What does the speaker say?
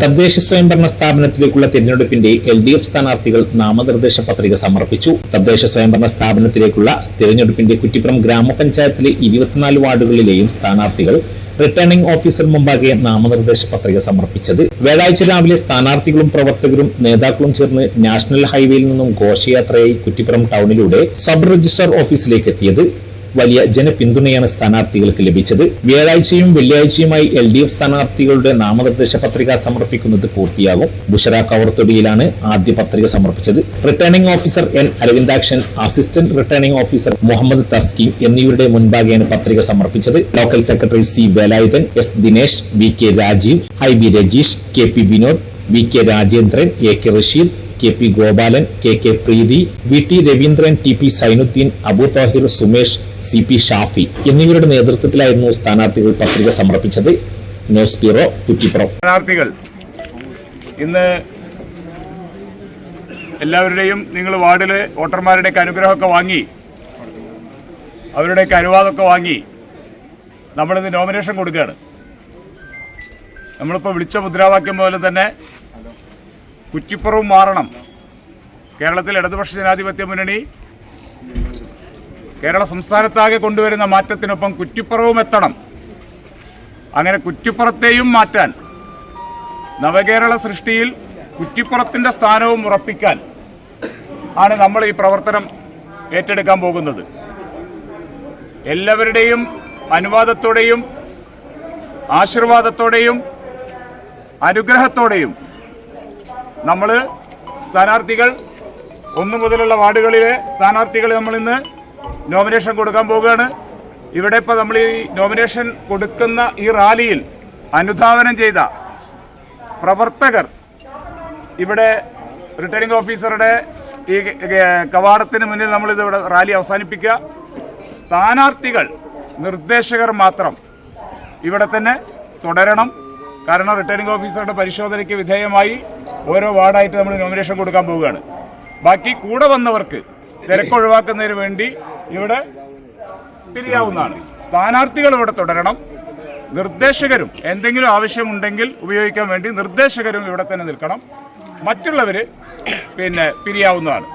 തദ്ദേശ സ്വയംഭരണ സ്ഥാപനത്തിലേക്കുള്ള തെരഞ്ഞെടുപ്പിന്റെ എൽ ഡി എഫ് സ്ഥാനാർത്ഥികൾ നാമനിർദ്ദേശ പത്രിക സമർപ്പിച്ചു. തദ്ദേശ സ്വയംഭരണ സ്ഥാപനത്തിലേക്കുള്ള തെരഞ്ഞെടുപ്പിന്റെ കുറ്റിപ്പുറം ഗ്രാമപഞ്ചായത്തിലെ ഇരുപത്തിനാല് വാർഡുകളിലെയും സ്ഥാനാർത്ഥികൾ റിട്ടേണിംഗ് ഓഫീസർ മുമ്പാകെ നാമനിർദ്ദേശ പത്രിക സമർപ്പിച്ചത്. വ്യാഴാഴ്ച രാവിലെ സ്ഥാനാർത്ഥികളും പ്രവർത്തകരും നേതാക്കളും ചേർന്ന് നാഷണൽ ഹൈവേയിൽ നിന്നും ഘോഷയാത്രയായി കുറ്റിപ്പുറം ടൗണിലൂടെ സബ് രജിസ്ട്രാർ ഓഫീസിലേക്ക് എത്തിയത്. വലിയ ജനപിന്തുണയാണ് സ്ഥാനാർത്ഥികൾക്ക് ലഭിച്ചത്. വ്യാഴാഴ്ചയും വെള്ളിയാഴ്ചയുമായി എൽ ഡി എഫ് സ്ഥാനാർത്ഥികളുടെ നാമനിർദ്ദേശ പത്രിക സമർപ്പിക്കുന്നത് പൂർത്തിയാകും. ബുഷറ കവർത്തൊടിയിലാണ് ആദ്യ പത്രിക സമർപ്പിച്ചത്. Returning officer N Aravindakshan assistant returning officer Muhammad Taski എന്നിവരുടെ മുൻപാകെയാണ് പത്രിക സമർപ്പിച്ചത്. Local secretary C Velayudhan S Dinesh V. K. Rajeev I V Rajeesh K. P. Vinod V. K. Rajendran A. K. Rasheed K. P. Gopalan K. K. Preethi V. T. Raveendran T. P. Sainudheen Abu Thahir Sumesh C P Shafi എന്നിവരുടെ നേതൃത്വത്തിലായിരുന്നു സ്ഥാനാർത്ഥികൾ പത്രിക സമർപ്പിച്ചത്. News bureau Kuttippuram. സ്ഥാനാർത്ഥികൾ ഇന്ന് എല്ലാവരുടെയും നിങ്ങൾ വാർഡിലെ വോട്ടർമാരുടെയൊക്കെ അനുഗ്രഹമൊക്കെ വാങ്ങി അവരുടെ അനുവാദമൊക്കെ വാങ്ങി നമ്മളിന്ന് നോമിനേഷൻ കൊടുക്കുകയാണ്. നമ്മളിപ്പോൾ വിളിച്ച മുദ്രാവാക്യം പോലെ തന്നെ കുറ്റിപ്പുറവും മാറണം. കേരളത്തിൽ ഇടതുപക്ഷ ജനാധിപത്യ മുന്നണി കേരള സംസ്ഥാനത്താകെ കൊണ്ടുവരുന്ന മാറ്റത്തിനൊപ്പം കുറ്റിപ്പുറവും എത്തണം. അങ്ങനെ കുറ്റിപ്പുറത്തെയും മാറ്റാൻ നവകേരള സൃഷ്ടിയിൽ കുറ്റിപ്പുറത്തിന്റെ സ്ഥാനവും ഉറപ്പിക്കാൻ ആണ് നമ്മൾ ഈ പ്രവർത്തനം ഏറ്റെടുക്കാൻ പോകുന്നത്. എല്ലാവരുടെയും അനുവാദത്തോടെയും ആശീർവാദത്തോടെയും അനുഗ്രഹത്തോടെയും നമ്മൾ സ്ഥാനാർത്ഥികൾ ഒന്നു മുതലുള്ള വാർഡുകളിലെ സ്ഥാനാർത്ഥികൾ നമ്മൾ ഇന്ന് നോമിനേഷൻ കൊടുക്കാൻ പോവുകയാണ്. ഇവിടെ ഇപ്പോൾ നമ്മൾ ഈ നോമിനേഷൻ കൊടുക്കുന്ന ഈ റാലിയിൽ അനുധാവനം ചെയ്ത പ്രവർത്തകർ ഇവിടെ റിട്ടേണിംഗ് ഓഫീസറുടെ ഈ കവാടത്തിന് മുന്നിൽ നമ്മളിത് ഇവിടെ റാലി അവസാനിപ്പിക്കുക. സ്ഥാനാർത്ഥികൾ നിർദ്ദേശകർ മാത്രം ഇവിടെ തന്നെ തുടരണം. കാരണം റിട്ടേണിംഗ് ഓഫീസറുടെ പരിശോധനയ്ക്ക് വിധേയമായി ഓരോ വാർഡായിട്ട് നമ്മൾ നോമിനേഷൻ കൊടുക്കാൻ പോവുകയാണ്. ബാക്കി കൂടെ വന്നവർക്ക് തിരക്കൊഴിവാക്കുന്നതിന് വേണ്ടി ഇവിടെ പിരിയാവുന്നതാണ്. സ്ഥാനാർത്ഥികൾ ഇവിടെ തുടരണം. നിർദ്ദേശകരും എന്തെങ്കിലും ആവശ്യമുണ്ടെങ്കിൽ ഉപയോഗിക്കാൻ വേണ്ടി നിർദ്ദേശകരും ഇവിടെ തന്നെ നിൽക്കണം. മറ്റുള്ളവർ പിന്നെ പിരിയാവുന്നതാണ്.